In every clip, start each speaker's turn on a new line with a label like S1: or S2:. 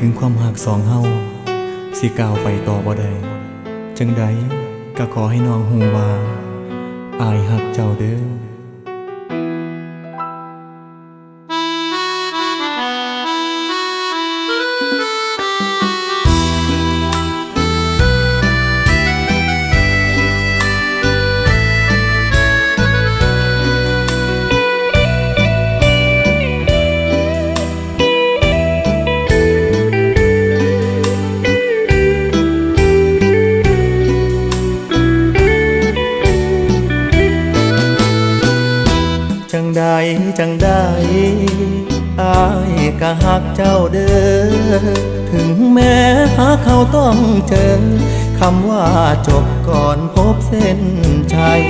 S1: ถึงความหักสองเฮาสิก้าวไปต่อบ่ได้จังใดก็ขอให้น้องฮู้ว่าอายหักเจ้าเด้อ จังใดจังใดอายก็หักเจ้าเด้อถึงแม้หาเขาต้องเจอคำว่าจบก่อนพบเส้นชัย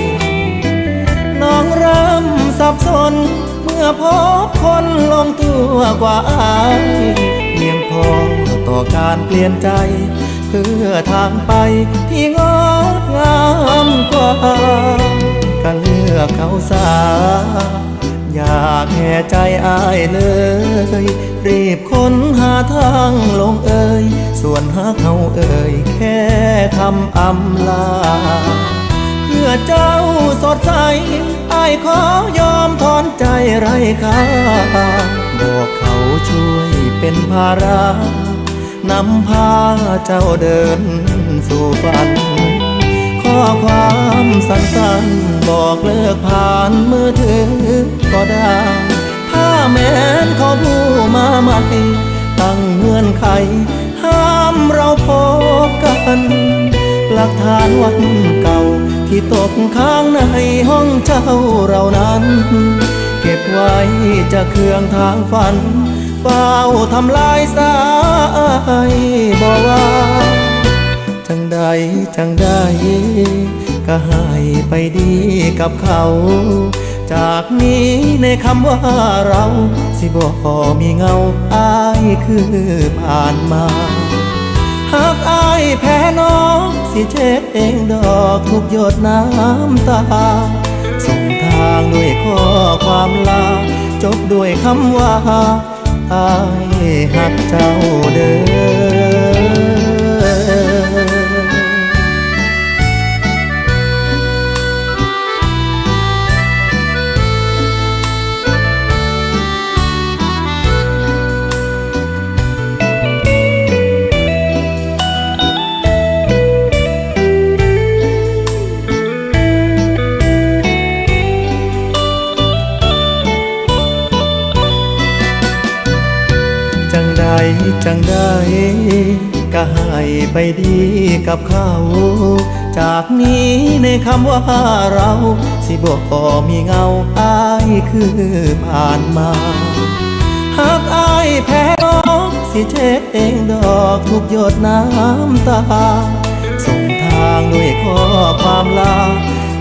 S1: น้องริ่มสับสน เมื่อพบคนลงตัวกว่าอายเพียงพอต่อการเปลี่ยนใจ เพื่อทางไปที่งดงาม เลยรีบค้นหาทางลงเอ่ยส่วนหาเขาเอ่ยแค่คำอำลา เพื่อเจ้าสดใสไอ้ขอยอมถอนใจไรค่าบอกเขาช่วยเป็นภาระนำพาเจ้าเดินสู่ฝัน ข้อความสั้นๆ บอกเลิกผ่านมือถือก็ได้ถ้า แม้นเขาผู้มาใหม่ตั้งเงื่อนไข ห้ามเราพบกัน หลักฐานวันเก่าที่ตกค้างในห้องเจ้าเรานั้น เก็บไว้จะเครื่องทางฝันเฝ้าทำลายสายบอกว่า จังใดจังใดก็ให้ไปดีกับเขา จากนี้ในคำว่าเราสิบอกมีเงาอายคือผ่านมาหากอายแพ้น้องสิเช็ดเองดอกทุกหยดน้ำตา ส่งทางด้วยข้อความลา จบด้วยคำว่าอายหักเจ้าเด้อ จังใดจังใดก็ให้ไปดีกับเขา จากนี้ในคำว่าเรา สิบอกก็มีเงาอายคือผ่านมาหากอายแพ้น้องสิเช็ดเองดอกทุกหยดน้ำตา ส่งทางด้วยข้อความลา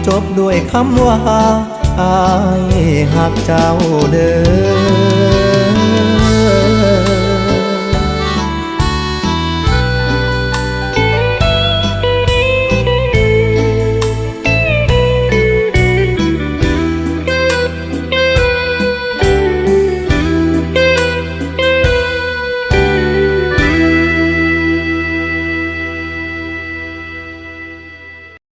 S1: จบด้วยคำว่าอายหักเจ้าเด้อ